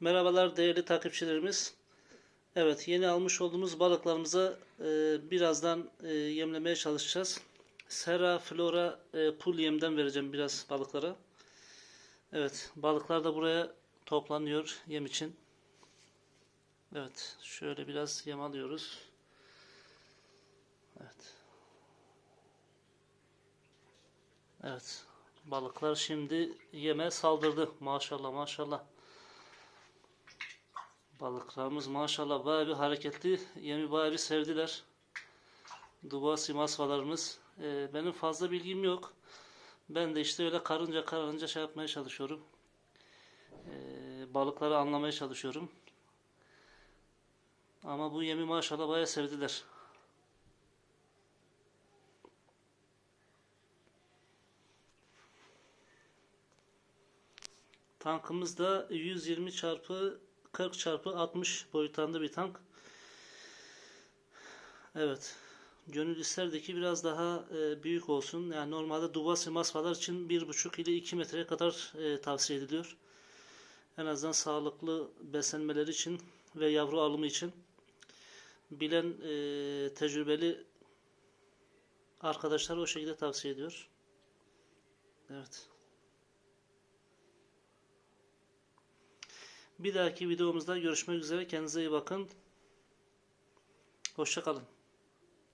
Merhabalar değerli takipçilerimiz. Evet yeni almış olduğumuz balıklarımıza e, birazdan e, yemlemeye çalışacağız. Sera Flora e, pul yemden vereceğim biraz balıklara. Evet balıklar da buraya toplanıyor yem için. Evet şöyle biraz yem alıyoruz. Evet. Evet balıklar şimdi yeme saldırdı maşallah maşallah. Balıklarımız maşallah bayağı bir hareketli. Yemi bayağı bir sevdiler. Dubasi masvalarımız. Ee, benim fazla bilgim yok. Ben de işte öyle karınca karınca şey yapmaya çalışıyorum. Ee, balıkları anlamaya çalışıyorum. Ama bu yemi maşallah bayağı sevdiler. Tankımız da 120 çarpı 40 çarpı 60 boyutlarında bir tank. Evet. Gönül isterdi ki biraz daha e, büyük olsun. Yani normalde Dubasi masvalar için 1,5 ile 2 metreye kadar e, tavsiye ediliyor. En azından sağlıklı beslenmeleri için ve yavru alımı için bilen e, tecrübeli arkadaşlar o şekilde tavsiye ediyor. Evet. Bir dahaki videomuzda görüşmek üzere. Kendinize iyi bakın. Hoşça kalın.